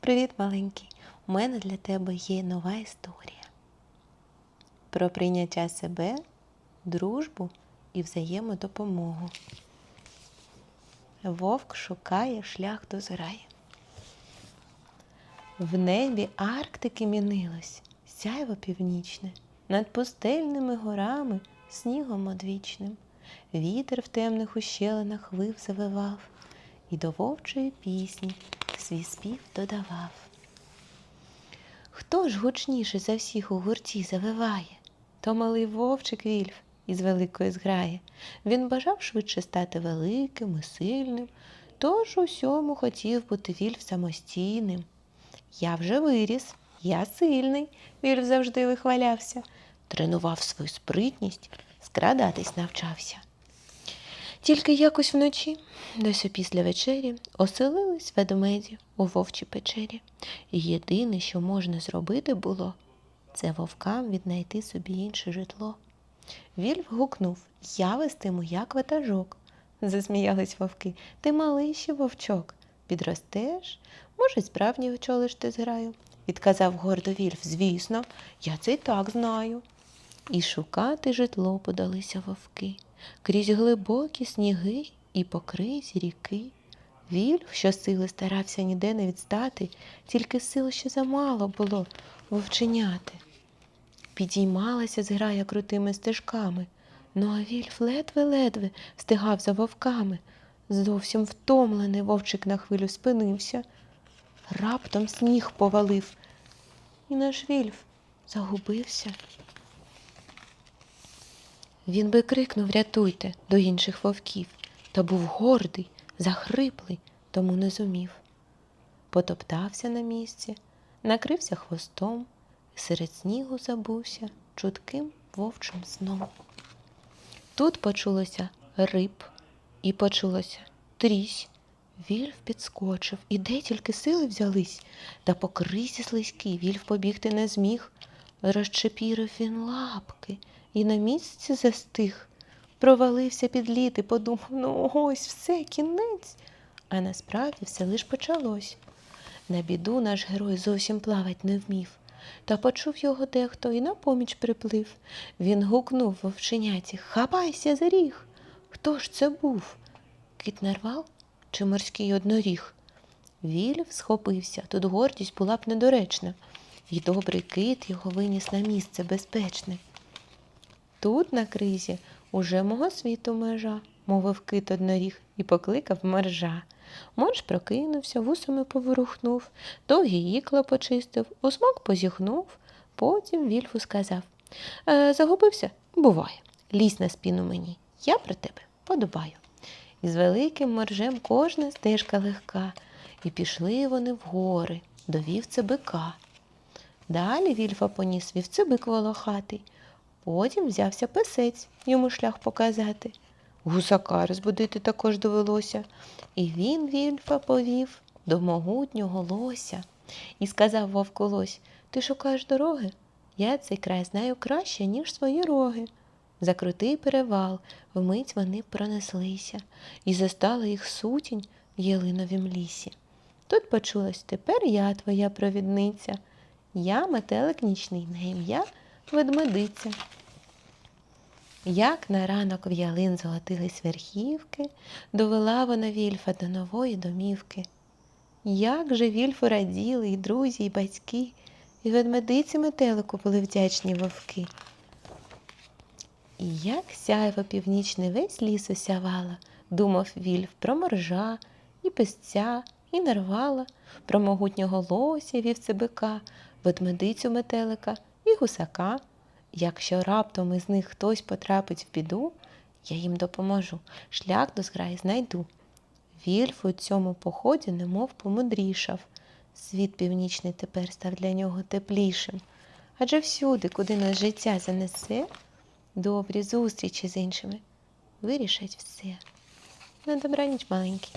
Привіт, маленький! У мене для тебе є нова історія про прийняття себе, дружбу і взаємодопомогу. Вовк шукає шлях до зграї. В небі Арктики мінилось, сяйво північне, над пустельними горами снігом одвічним. Вітер в темних ущелинах вив завивав, і до вовчої пісні свій спів додавав. Хто ж гучніше за всіх у гурті завиває? То малий вовчик Вільф із великої зграї. Він бажав швидше стати великим і сильним, тож усьому хотів бути Вільф самостійним. Я вже виріс, я сильний, Вільф завжди вихвалявся, тренував свою спритність, скрадатись навчався. Тільки якось вночі, десь опісля вечері, оселились ведмеді у вовчій печері. І єдине, що можна зробити було, це вовкам віднайти собі інше житло. Вільф гукнув Я вестиму, як ватажок. Засміялись вовки. Ти малий ще вовчок. Підростеш, може, справді очолиш ти зграю. Відказав гордо Вільф, звісно, я це й так знаю. І шукати житло подалися вовки крізь глибокі сніги і по кризі ріки. Вільф, що сили старався ніде не відстати, тільки сил ще замало було вовченяти. Підіймалася зграя крутими стежками, ну а Вільф ледве-ледве встигав за вовками. Зовсім втомлений вовчик на хвилю спинився. Раптом сніг повалив, і наш Вільф загубився. Він би крикнув Рятуйте до інших вовків, та був гордий, захриплий, тому не зумів. Потоптався на місці, накрився хвостом серед снігу забувся чутким вовчим сном. Тут почулося рип і почулося трісь. Вільф підскочив, і де тільки сили взялись, та по кризі слизький Вільф побігти не зміг. Розчепірив він лапки і на місці застиг. Провалився під лід і подумав, ну ось все, кінець. А насправді все лиш почалось. На біду наш герой зовсім плавать не вмів. Та почув його дехто і на поміч приплив. Він гукнув вовченяті Хапайся за ріг. Хто ж це був? Кит нарвал чи морський одноріг? Вільф схопився, тут гордість була б недоречна, і добрий кит його виніс на місце безпечне. Тут, на кризі, уже мого світу межа, мовив кит одноріг і покликав мержа. Морж прокинувся, вусами поворухнув, довгі ікла почистив, у смок позіхнув, потім вільфу сказав «Е, Загубився? Буває. Лізь на спіну мені, я про тебе подобаю. І з великим моржем кожна стежка легка, і пішли вони в гори до вівця бика. Далі вільфа поніс вівцебик волохатий. Потім взявся писець йому шлях показати. Гусака розбудити також довелося. І він вільфа повів до могутнього лося. І сказав вовку лось, ти шукаєш дороги? Я цей край знаю краще, ніж свої роги. За крутий перевал вмить вони пронеслися, і застала їх сутінь в ялиновім лісі. Тут почулось тепер я твоя провідниця. Я метелик нічний на ім'я ведмедиця. Як на ранок в ялин золотились верхівки, довела вона Вільфа до нової домівки. Як же Вільфу раділи і друзі, і батьки, і ведмедиці метелику були вдячні вовки. І як сяйво північний весь ліс осявала, думав Вільф про моржа, і песця, і нарвала, про могутнього лося вівцебика, ведмедицю метелика гусака. Якщо раптом із них хтось потрапить в біду, я їм допоможу, шлях до зграї знайду. Вільф у цьому поході немов помудрішав. Світ північний тепер став для нього теплішим. Адже всюди, куди нас життя занесе, добрі зустрічі з іншими вирішать все. На добраніч маленький.